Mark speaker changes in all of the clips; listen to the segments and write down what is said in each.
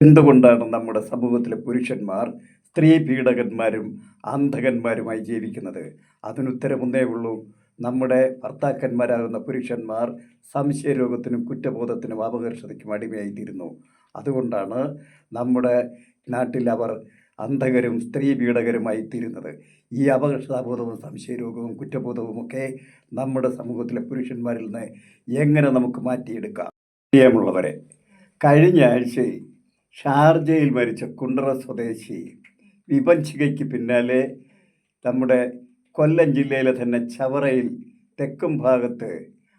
Speaker 1: എന്തുകൊണ്ടാണ് നമ്മുടെ സമൂഹത്തിലെ പുരുഷന്മാർ സ്ത്രീ പീഡകന്മാരും അന്ധകന്മാരുമായി ജീവിക്കുന്നത്? അതിനുത്തരമൊന്നേ ഉള്ളൂ. നമ്മുടെ ഭർത്താക്കന്മാരാകുന്ന പുരുഷന്മാർ സംശയരോഗത്തിനും കുറ്റബോധത്തിനും അപകർഷതയ്ക്കും അടിമയായിത്തീരുന്നു. അതുകൊണ്ടാണ് നമ്മുടെ നാട്ടിൽ അവർ അന്ധകരും സ്ത്രീ പീഡകരുമായി തീരുന്നത് ഈ അപകർഷതാബോധവും സംശയരോഗവും കുറ്റബോധവും ഒക്കെ നമ്മുടെ സമൂഹത്തിലെ പുരുഷന്മാരിൽ നിന്ന് എങ്ങനെ നമുക്ക് മാറ്റിയെടുക്കാം? പ്രിയമുള്ളവരെ കഴിഞ്ഞ ആഴ്ചയിൽ ഷാർജയിൽ മരിച്ച കുണ്ടറ സ്വദേശി വിപഞ്ചികയ്ക്ക് പിന്നാലെ നമ്മുടെ കൊല്ലം ജില്ലയിലെ തന്നെ ചവറയിൽ തെക്കും ഭാഗത്ത്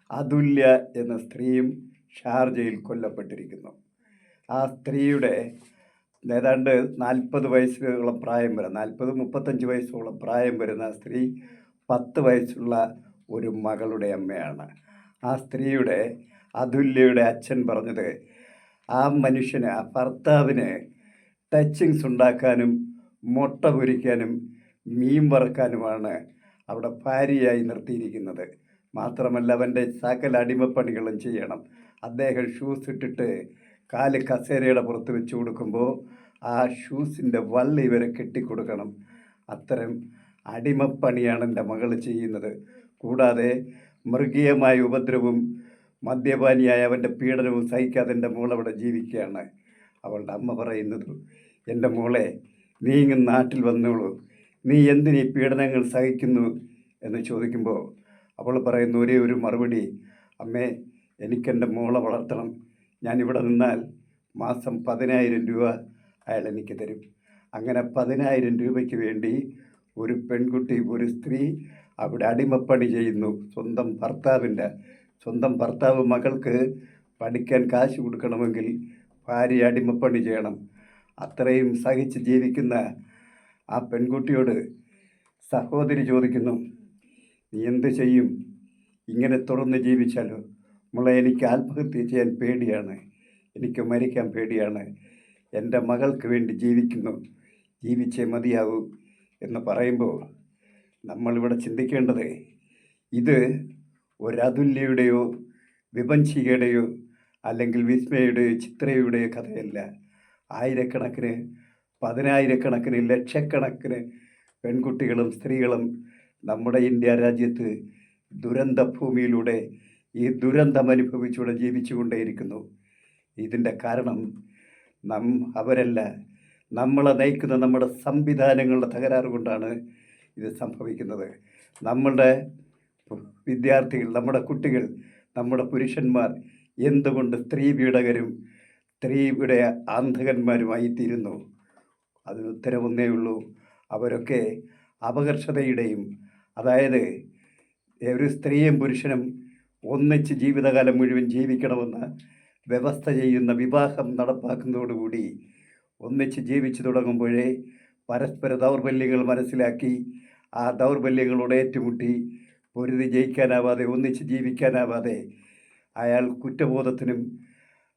Speaker 1: അതുല്യ എന്ന സ്ത്രീയും ഷാർജയിൽ കൊല്ലപ്പെട്ടിരിക്കുന്നു. ആ സ്ത്രീയുടെ ഏതാണ്ട് നാൽപ്പത് വയസ്സോളം പ്രായം വരെ നാൽപ്പത് മുപ്പത്തഞ്ച് വയസ്സോളം പ്രായം വരുന്ന സ്ത്രീ പത്ത് വയസ്സുള്ള ഒരു മകളുടെ അമ്മയാണ്. ആ സ്ത്രീയുടെ അതുല്യയുടെ അച്ഛൻ പറഞ്ഞത് ആ മനുഷ്യന് ആ ഭർത്താവിന് ടച്ചിങ്സ് ഉണ്ടാക്കാനും മുട്ട പൊരിക്കാനും മീൻ വറക്കാനുമാണ് അവിടെ ഭാര്യയായി നിർത്തിയിരിക്കുന്നത്. മാത്രമല്ല അവന്റെ സകല അടിമപ്പണികളും ചെയ്യണം. അദ്ദേഹം ഷൂസ് ഇട്ടിട്ട് കാൽ കസേരയുടെ പുറത്ത് വെച്ച് കൊടുക്കുമ്പോൾ ആ ഷൂസിന്റെ വള്ളി വരെ കെട്ടിക്കൊടുക്കണം. അത്തരം അടിമപ്പണിയാണ് എന്റെ മകൾ ചെയ്യുന്നത്. കൂടാതെ മൃഗീയമായ ഉപദ്രവവും മദ്യപാനിയായ അവന്റെ പീഡനവും സഹിക്കാതെ എന്റെ മോളവിടെ ജീവിക്കുകയാണ്. അവളുടെ അമ്മ പറയുന്നത് എന്റെ മോളെ നീ ഇങ്ങ് നാട്ടിൽ വന്നോളൂ. നീ എന്തിനീ പീഡനങ്ങൾ സഹിക്കുന്നു? എന്ന് ചോദിക്കുമ്പോൾ അവൾ പറയുന്ന ഒരേ ഒരു മറുപടി അമ്മേ എനിക്കെന്റെ മോളെ വളർത്തണം. ഞാനിവിടെ നിന്നാൽ മാസം പതിനായിരം രൂപ അയാൾ എനിക്ക് തരും. അങ്ങനെ പതിനായിരം രൂപയ്ക്ക് വേണ്ടി ഒരു പെൺകുട്ടി ഒരു സ്ത്രീ അവിടെ അടിമപ്പണി ചെയ്യുന്നു. സ്വന്തം ഭർത്താവിന്റെ സ്വന്തം ഭർത്താവ് മകൾക്ക് പഠിക്കാൻ കാശ് കൊടുക്കണമെങ്കിൽ ഭാര്യ അടിമപ്പണി ചെയ്യണം. അത്രയും സഹിച്ച് ജീവിക്കുന്ന ആ പെൺകുട്ടിയോട് സഹോദരി ചോദിക്കുന്നു നീ എന്ത് ചെയ്യും? ഇങ്ങനെ തുറന്ന് ജീവിച്ചാലോ മുള എനിക്ക് ആത്മഹത്യ ചെയ്യാൻ പേടിയാണ്. എനിക്ക് മരിക്കാൻ പേടിയാണ്. എന്റെ മകൾക്ക് വേണ്ടി ജീവിക്കുന്നു. ജീവിച്ചേ മതിയാവൂ എന്ന് പറയുമ്പോൾ നമ്മളിവിടെ ചിന്തിക്കേണ്ടത് ഇത് ഒരതുല്യയുടെയോ വിപഞ്ചികയുടെയോ അല്ലെങ്കിൽ വിസ്മയുടെയോ ചിത്രയുടെയോ കഥയല്ല. ആയിരക്കണക്കിന് പതിനായിരക്കണക്കിന് ലക്ഷക്കണക്കിന് പെൺകുട്ടികളും സ്ത്രീകളും നമ്മുടെ ഇന്ത്യ രാജ്യത്ത് ദുരന്ത ഭൂമിയിലൂടെ ഈ ദുരന്തം അനുഭവിച്ചൂടെ ജീവിച്ചുകൊണ്ടേയിരിക്കുന്നു. ഇതിന്റെ കാരണം നം അവരല്ല. നമ്മളെ നയിക്കുന്ന നമ്മുടെ സംവിധാനങ്ങളുടെ തകരാറ് കൊണ്ടാണ് ഇത് സംഭവിക്കുന്നത്. നമ്മളുടെ വിദ്യാർത്ഥികൾ നമ്മുടെ കുട്ടികൾ നമ്മുടെ പുരുഷന്മാർ എന്തുകൊണ്ട് സ്ത്രീ പീഡകരും സ്ത്രീയുടെ ആന്ധകന്മാരുമായിത്തീരുന്നു? അതിന് ഉത്തരവൊന്നേ ഉള്ളൂ. അവരൊക്കെ അപകർഷതയുടെയും അതായത് ഒരു സ്ത്രീയും പുരുഷനും ഒന്നിച്ച് ജീവിതകാലം മുഴുവൻ ജീവിക്കണമെന്ന് വ്യവസ്ഥ ചെയ്യുന്ന വിവാഹം നടപ്പാക്കുന്നതോടുകൂടി ഒന്നിച്ച് ജീവിച്ചു തുടങ്ങുമ്പോഴേ പരസ്പര ദൗർബല്യങ്ങൾ മനസ്സിലാക്കി ആ ദൗർബല്യങ്ങളോട് ഏറ്റുമുട്ടി പൊരുതി ജയിക്കാനാവാതെ ഒന്നിച്ച് ജീവിക്കാനാവാതെ അയാൾ കുറ്റബോധത്തിനും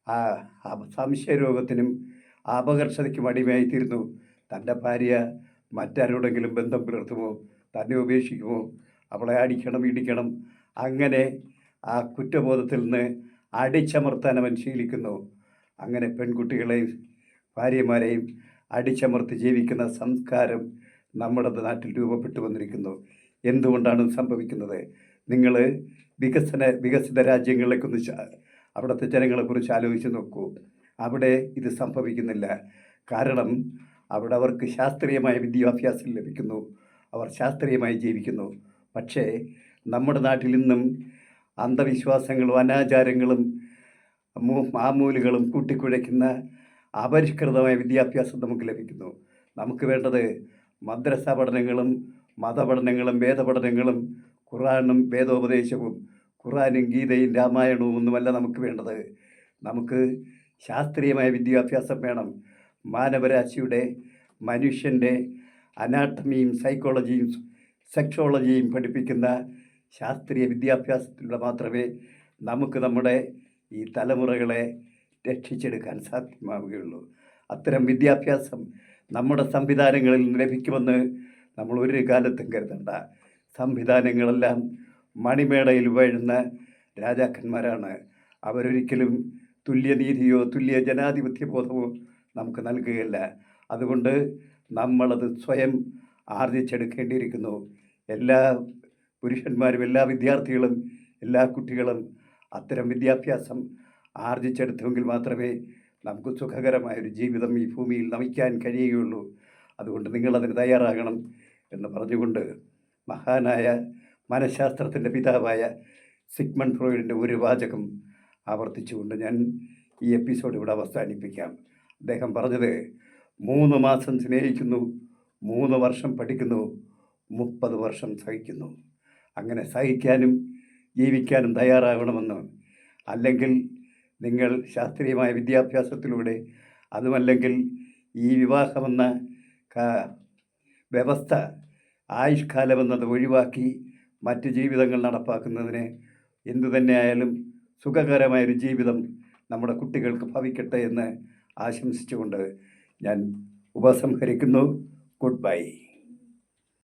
Speaker 1: ആ സംശയരോഗത്തിനും അപകർഷതയ്ക്കും അടിമയായിത്തീരുന്നു. തന്റെ ഭാര്യ മറ്റാരോടെങ്കിലും ബന്ധം പുലർത്തുമോ? തന്നെ ഉപേക്ഷിക്കുമോ? അവളെ അടിക്കണം ഇടിക്കണം. അങ്ങനെ ആ കുറ്റബോധത്തിൽ നിന്ന് അടിച്ചമർത്താൻ അവൻ ശീലിക്കുന്നു. അങ്ങനെ പെൺകുട്ടികളെയും ഭാര്യമാരെയും അടിച്ചമർത്തി ജീവിക്കുന്ന സംസ്കാരം നമ്മുടെ നാട്ടിൽ രൂപപ്പെട്ടു വന്നിരിക്കുന്നു. എന്തുകൊണ്ടാണ് സംഭവിക്കുന്നത്? നിങ്ങൾ വികസന വികസിത രാജ്യങ്ങളിലേക്കൊന്ന് അവിടുത്തെ ജനങ്ങളെക്കുറിച്ച് ആലോചിച്ച് നോക്കൂ. അവിടെ ഇത് സംഭവിക്കുന്നില്ല. കാരണം അവിടെ അവർക്ക് ശാസ്ത്രീയമായ വിദ്യാഭ്യാസം ലഭിക്കുന്നു. അവർ ശാസ്ത്രീയമായി ജീവിക്കുന്നു. പക്ഷേ നമ്മുടെ നാട്ടിൽ ഇന്നും അന്ധവിശ്വാസങ്ങളും അനാചാരങ്ങളും മാമൂലുകളും കൂട്ടിക്കുഴയ്ക്കുന്ന അപരിഷ്കൃതമായ വിദ്യാഭ്യാസം നമുക്ക് ലഭിക്കുന്നു. നമുക്ക് വേണ്ടത് മദ്രസ പഠനങ്ങളും മതപഠനങ്ങളും വേദപഠനങ്ങളും ഖുറാനും വേദോപദേശവും ഖുറാനും ഗീതയും രാമായണവും ഒന്നുമല്ല നമുക്ക് വേണ്ടത്. നമുക്ക് ശാസ്ത്രീയമായ വിദ്യാഭ്യാസം വേണം. മാനവരാശിയുടെ മനുഷ്യന്റെ അനാട്ടമിയും സൈക്കോളജിയും സെക്ഷോളജിയും പഠിപ്പിക്കുന്ന ശാസ്ത്രീയ വിദ്യാഭ്യാസത്തിലൂടെ മാത്രമേ നമുക്ക് നമ്മുടെ ഈ തലമുറകളെ രക്ഷിച്ചെടുക്കാൻ സാധ്യമാവുകയുള്ളൂ. അത്തരം വിദ്യാഭ്യാസം നമ്മുടെ സംവിധാനങ്ങളിൽ ലഭിക്കുമെന്ന് നമ്മൾ ഒരു കാലത്തും കരുതണ്ട. സംവിധാനങ്ങളെല്ലാം മണിമേടയിൽ വീഴുന്ന രാജാക്കന്മാരാണ്. അവരൊരിക്കലും തുല്യനീതിയോ തുല്യ ജനാധിപത്യ ബോധമോ നമുക്ക് നൽകുകയില്ല. അതുകൊണ്ട് നമ്മളത് സ്വയം ആർജിച്ചെടുക്കേണ്ടിയിരിക്കുന്നു. എല്ലാ പുരുഷന്മാരും എല്ലാ വിദ്യാർത്ഥികളും എല്ലാ കുട്ടികളും അത്തരം വിദ്യാഭ്യാസം ആർജിച്ചെടുത്തുവെങ്കിൽ മാത്രമേ നമുക്ക് സുഖകരമായൊരു ജീവിതം ഈ ഭൂമിയിൽ നമിക്കാൻ കഴിയുകയുള്ളൂ. അതുകൊണ്ട് നിങ്ങളതിന് തയ്യാറാകണം. എന്ന് പറഞ്ഞുകൊണ്ട് മഹാനായ മനഃശാസ്ത്രത്തിന്റെ പിതാവായ സിഗ്മൺ ഫ്രോയിഡിന്റെ ഒരു വാചകം ആവർത്തിച്ചുകൊണ്ട് ഞാൻ ഈ എപ്പിസോഡ് ഇവിടെ അവസാനിപ്പിക്കാം. അദ്ദേഹം പറഞ്ഞത് മൂന്ന് മാസം സ്നേഹിക്കുന്നു മൂന്ന് വർഷം പഠിക്കുന്നു മുപ്പത് വർഷം സഹിക്കുന്നു. അങ്ങനെ സഹിക്കാനും ജീവിക്കാനും തയ്യാറാകണമെന്ന്. അല്ലെങ്കിൽ നിങ്ങൾ ശാസ്ത്രീയമായ വിദ്യാഭ്യാസത്തിലൂടെ അതുമല്ലെങ്കിൽ ഈ വിവാഹമെന്ന വ്യവസ്ഥ ആയുഷ്കാലമെന്നത് ഒഴിവാക്കി മറ്റ് ജീവിതങ്ങൾ നടപ്പാക്കുന്നതിന് എന്തു തന്നെയായാലും സുഖകരമായൊരു ജീവിതം നമ്മുടെ കുട്ടികൾക്ക് ഭവിക്കട്ടെ എന്ന് ആശംസിച്ചുകൊണ്ട് ഞാൻ ഉപസംഹരിക്കുന്നു. Good bye.